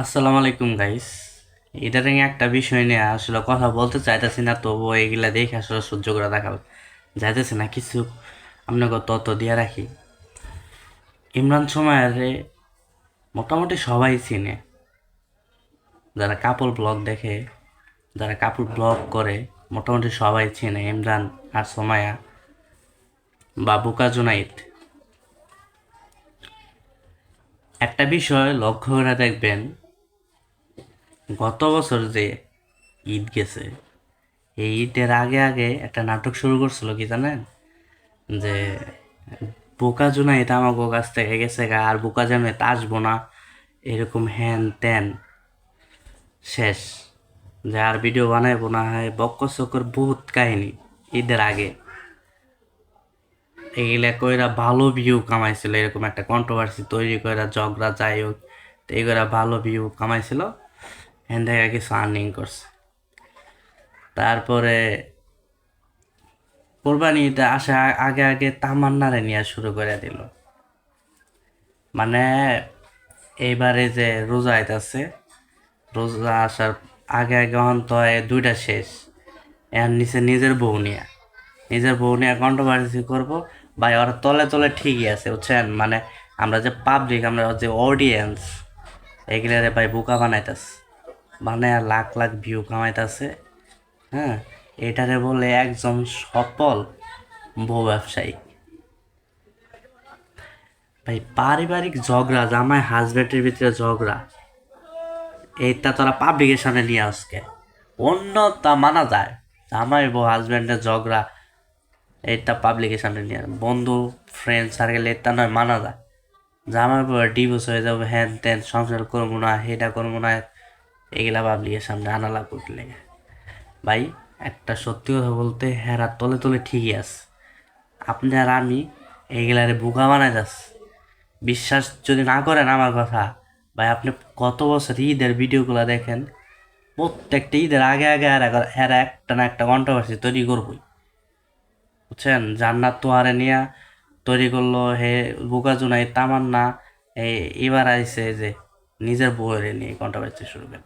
আসসালামু আলাইকুম গাইস ইদারিং একটা বিষয় নিয়ে আসলে কথা বলতে চাইতেছি না তবু এগুলা দেখে আসলে সহ্য করে দেখা যাইতেছে না কিছু। আপনাকে তত দিয়ে রাখি। ইমরান সময়ের মোটামুটি সবাই চিনে। যারা কাপড় ব্লগ দেখে, যারা কাপড় ব্লগ করে, মোটামুটি সবাই চেনে ইমরান আর সোমায়া বা বুকা জুনাইদ। একটা বিষয় লক্ষ্য করে দেখবেন গত বছর যে ঈদ গেছে, এই ঈদের আগে আগে একটা নাটক শুরু করছিল, কি জানেন? যে বোকা জুনা এটা আমাকে কাছ থেকে গেছে গা, আর বোকা এটা আসব না, এরকম হ্যান ত্যান শেষ। যে আর ভিডিও বানাইবো না হয় বক্ক চক্কর বহুত কাহিনী ঈদের আগে। এগুলা কইরা ভালো ভিউ কামাইছিল, এরকম একটা কন্ট্রোভার্সি তৈরি কইরা ঝগড়া যাই হোক, তো এগুলা ভালো ভিউ কামাইছিল। এখান থেকে কিছু আর্নিং করছে। তারপরে কোরবানিতে আসা আগে আগে তামান্নারে নিয়ে শুরু করে দিল। মানে এইবারে যে রোজা আইতাছে, রোজা আসার আগে আগে অন্ত দুইটা শেষ। এর নিচে নিজের বউ নিয়ে। নিজের বউ নিয়ে কন্ট্রোভার্সি করব। ভাই, ওরা তলে তলে ঠিকই আছে, বুঝছেন? মানে আমরা যে পাবলিক আমরা যে অডিয়েন্স এগুলারে ভাই বোকা বানাইতাছে। বানায় লাখ লাখ ভিউ কামাইতাছে হ্যাঁ? এটারে বলে একজন সফল বউ ব্যবসায়ী। ভাই, পারিবারিক ঝগড়া, জামাই হাজব্যান্ডের ভিতরে ঝগড়া, এইটা তোরা পাবলিকের সামনে নিয়ে আসকে অন্য তা মানা যায়, জামাই বউ হাজব্যান্ডের ঝগড়া, এইটা পাবলিকের সামনে নিয়ে বন্ধু ফ্রেন্ড সার্কেল এটা নয়, মানা যায়। জামাই বউ ডিভোর্স হয়ে যাবে হ্যান ত্যান সংসার করব না হেটা করব না এগুলা পাবলিকের সামনে আনালা লেগে। ভাই, একটা সত্যি কথা বলতে হেরা তলে তলে ঠিকই আছে। আপনি আর আমি এইগুলারে বোকা বানাই যাচ্ছি বিশ্বাস যদি না করেন আমার কথা, ভাই, আপনি কত বছর ঈদের ভিডিওগুলো দেখেন, প্রত্যেকটা ঈদের আগে আগে আর এরা একটা না একটা কন্ট্রোভার্সি তৈরি করবই। বুঝছেন? জান্নাত তোয়ারে নিয়া তৈরি করল, হে বোকা জুনাই তামান্না এই এবার আইসে যে নিজের বউয়ের নিয়ে কন্ট্রোভার্সি শুরু করে